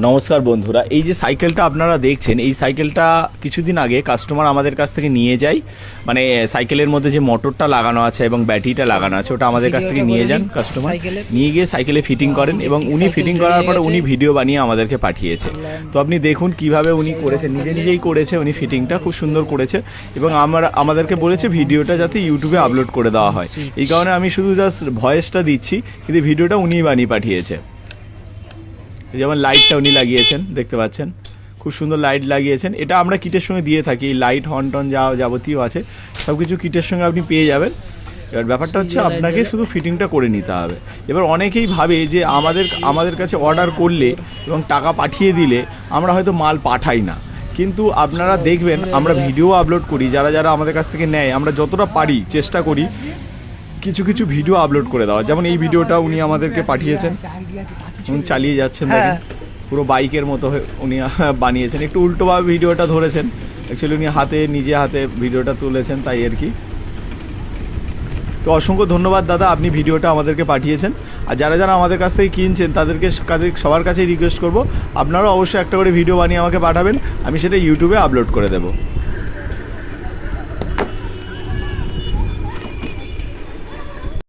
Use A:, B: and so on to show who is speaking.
A: নমস্কার বন্ধুরা এই যে সাইকেলটা আপনারা দেখছেন এই সাইকেলটা কিছুদিন আগে কাস্টমার আমাদের কাছ থেকে নিয়ে যায়। মানে সাইকেলের মধ্যে যে মোটরটা লাগানো আছে এবং ব্যাটারিটা লাগানো আছে ওটা আমাদের কাছ থেকে নিয়ে যান কাস্টমার নিয়ে গিয়ে সাইকেলে ফিটিং করেন এবং উনি ফিটিং করার পরে উনি ভিডিও বানিয়ে আমাদেরকে পাঠিয়েছে। তো আপনি দেখুন কীভাবে উনি করেছে নিজে নিজেই করেছে উনি ফিটিংটা খুব সুন্দর করেছে এবং আমরা আমাদেরকে বলেছে ভিডিওটা যাতে ইউটিউবে আপলোড করে দেওয়া হয়। এই কারণে আমি শুধু জাস্ট ভয়েসটা দিচ্ছি কিন্তু ভিডিওটা উনিই বানিয়ে পাঠিয়েছে। যেমন লাইটটা উনি লাগিয়েছেন দেখতে পাচ্ছেন? খুব সুন্দর লাইট লাগিয়েছেন। এটা আমরা কিটের সঙ্গে দিয়ে থাকি এই লাইট হর্ন টন যা যাবতীয় আছে সব কিছু কিটের সঙ্গে আপনি পেয়ে যাবেন। এবার ব্যাপারটা হচ্ছে আপনাকে শুধু ফিটিংটা করে নিতে হবে। এবার অনেকেই ভাবে যে আমাদের আমাদের কাছে অর্ডার করলে এবং টাকা পাঠিয়ে দিলে আমরা হয়তো মাল পাঠাই না। কিন্তু আপনারা দেখবেন আমরা ভিডিও আপলোড করি যারা যারা আমাদের কাছ থেকে নেয় আমরা যতটা পারি চেষ্টা করি কিছু কিছু ভিডিও আপলোড করে দেওয়া যেমন এই ভিডিওটা উনি আমাদেরকে পাঠিয়েছেন। উনি চালিয়ে যাচ্ছেন দেখেন। পুরো বাইকের মতো হয়ে উনি বানিয়েছেন। একটু উল্টোভাবে ভিডিওটা ধরেছেন। অ্যাকচুয়ালি উনি হাতে নিজে হাতে ভিডিওটা তুলেছেন তাই আর কি। তো অসংখ্য ধন্যবাদ দাদা আপনি ভিডিওটা আমাদেরকে পাঠিয়েছেন। আর যারা যারা আমাদের কাছ থেকে কিনছেন তাদেরকে কাদের সবার কাছেই রিকোয়েস্ট করব। আপনারাও অবশ্যই একটা করে ভিডিও বানিয়ে আমাকে পাঠাবেন। আমি সেটা ইউটিউবে আপলোড করে দেবো।